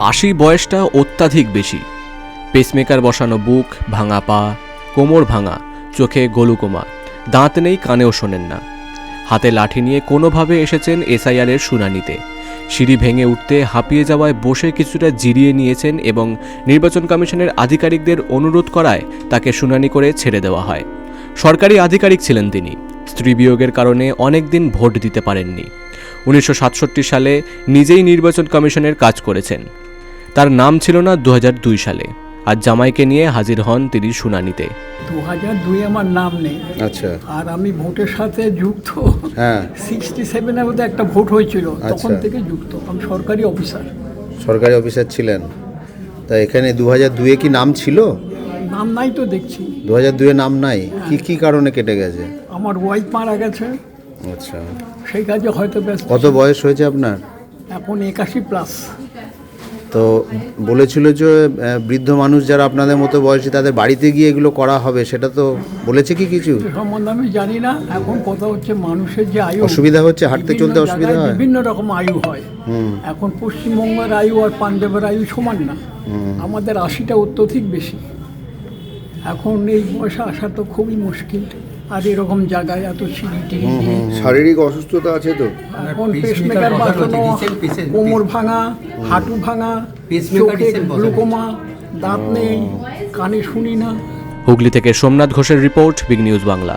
আশি বয়সটা অত্যাধিক বেশি। পেসমেকার বসানো বুক ভাঙা পা, কোমর ভাঙা, চোখে গলুকোমা, দাঁত নেই কানেও শোনেন না। হাতে লাঠি নিয়ে কোনোভাবে এসেছেন এসআইআরের শুনানিতে। সিঁড়ি ভেঙে উঠতে হাঁপিয়ে যাওয়ায় বসে কিছুটা জিরিয়ে নিয়েছেন এবং নির্বাচন কমিশনের আধিকারিকদের অনুরোধ করায় তাকে শুনানি করে ছেড়ে দেওয়া হয়। সরকারি আধিকারিক ছিলেন তিনি। স্ত্রী বিয়োগের কারণে অনেক দিন ভোট দিতে পারেননি। উনিশশো সাতষট্টি সালে নিজেই নির্বাচন কমিশনের কাজ করেছেন। তার নাম ছিল না দু হাজার দুই সালে আর জামাইকে নিয়ে হাজির হন তিনি শুনানিতে। দু হাজার দুই আমার নাম নেই। আচ্ছা। আর আমি ভোটের সাথে যুক্ত। হ্যাঁ। সিক্সটি সেভেনের মধ্যে একটা ভোট হয়েছিল তখন আচ্ছা। থেকে যুক্ত। আমি সরকারি অফিসার। সরকারি অফিসার ছিলেন। তা এখানে দু হাজার দুয়ে কি নাম ছিল? নাম নাই তো দেখছি। দু হাজার দুয়ে নাম নাই? কি কি কারণে কেটে গেছে? আমার ওয়াইফ মারা গেছে। আচ্ছা। সেই কাজে হয়তো ব্যস্ত কত বয়স হয়েছে আপনার? এখন একাশি প্লাস তো বলেছিল যে বৃদ্ধ মানুষ যারা আপনাদের মতো বয়সী তাদের বাড়িতে গিয়ে এগুলো করা হবে সেটা তো বলেছে কি কিছু? সম্বন্ধে আমি জানি না। এখন কথা হচ্ছে মানুষের যে আয়ু অসুবিধা হচ্ছে হাঁটতে চলতে অসুবিধা হয়। বিভিন্ন রকম আয়ু হয়। এখন পশ্চিমবঙ্গের আয়ু আর পাঞ্জাবের আয়ু সমান না। আমাদের আশিটা অত্যধিক বেশি। এখন এই বয়সে আসা তো খুবই মুশকিল। আর এরকম জায়গায় এত সিঁড়ি টিড়ি দিয়ে শারীরিক অসুস্থতা আছে তো? এখন পেসমেকার বাঁচানো কোমর ভাঙা হাঁটু ভাঙা চোখে গ্লুকোমা দাঁত নেই কানে শুনি না। হুগলি থেকে সোমনাথ ঘোষের রিপোর্ট বিগ নিউজ বাংলা।